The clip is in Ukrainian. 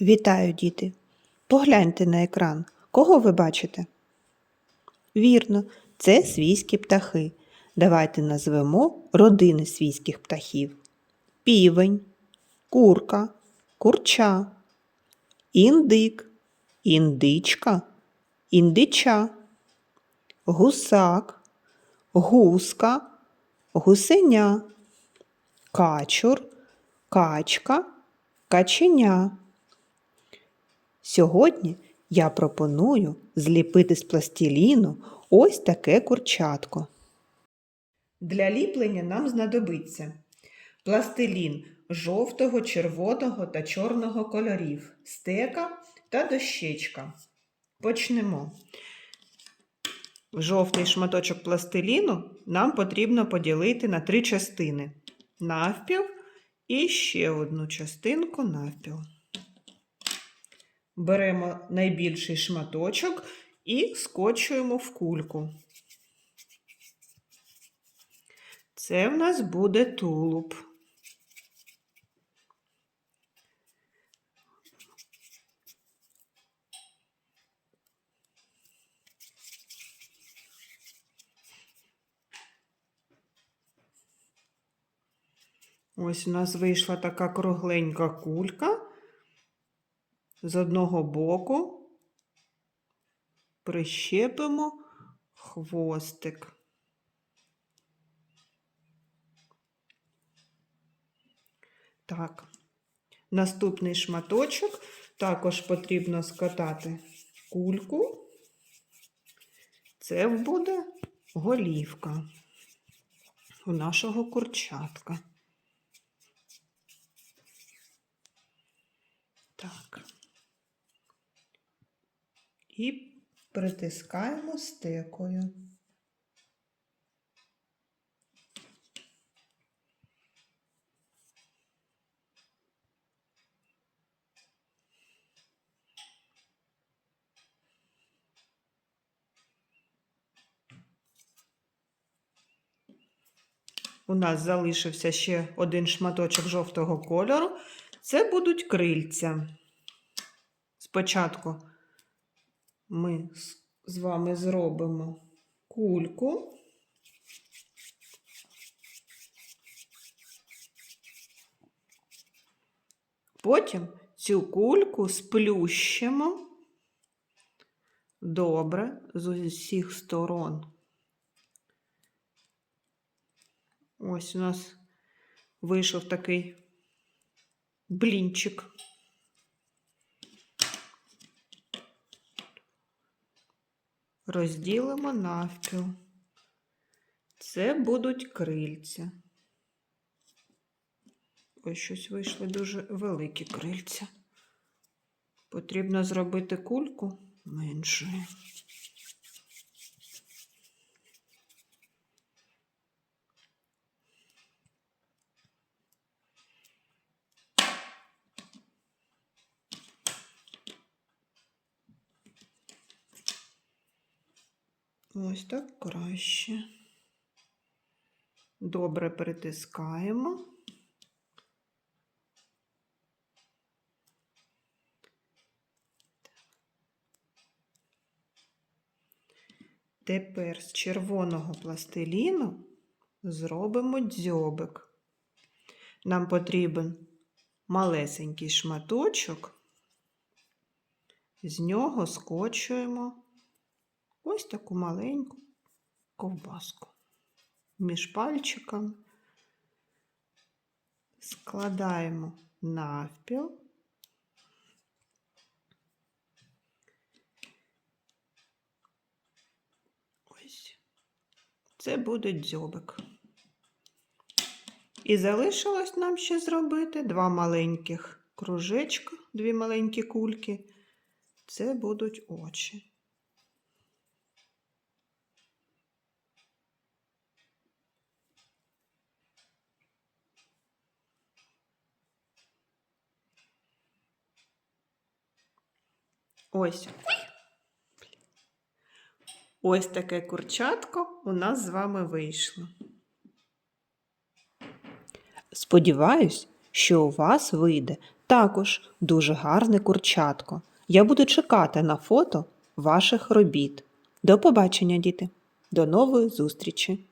Вітаю, діти! Погляньте на екран. Кого ви бачите? Вірно, це свійські птахи. Давайте назвемо родини свійських птахів: півень, курка, курча, індик, індичка, індича, гусак, гуска, гусеня, качур, качка, каченя. Сьогодні я пропоную зліпити з пластиліну ось таке курчатко. Для ліплення нам знадобиться пластилін жовтого, червоного та чорного кольорів, стека та дощечка. Почнемо. Жовтий шматочок пластиліну нам потрібно поділити на три частини: навпіл і ще одну частинку навпіл. Беремо найбільший шматочок і скочуємо в кульку. Це в нас буде тулуб. Ось у нас вийшла така кругленька кулька. З одного боку прищепимо хвостик. Так, наступний шматочок також потрібно скатати кульку. Це буде голівка у нашого курчатка. Так. І притискаємо стекою. У нас залишився ще один шматочок жовтого кольору. Це будуть крильця. Спочатку ми з вами зробимо кульку. Потім цю кульку сплющимо добре з усіх сторон. Ось у нас вийшов такий блінчик. Розділимо навпіл. Це будуть крильця. Ось щось вийшли дуже великі крильця. Потрібно зробити кульку меншою. Ось так краще. Добре притискаємо. Тепер з червоного пластиліну зробимо дзьобик. Нам потрібен малесенький шматочок, з нього скочуємо ось таку маленьку ковбаску. Між пальчиками складаємо навпіл. Ось. Це буде дзьобик. І залишилось нам ще зробити два маленьких кружечка, дві маленькі кульки. Це будуть очі. Ось. Ось таке курчатко у нас з вами вийшло. Сподіваюсь, що у вас вийде Також дуже гарне курчатко. Я буду чекати на фото ваших робіт. До побачення, діти. До нової зустрічі!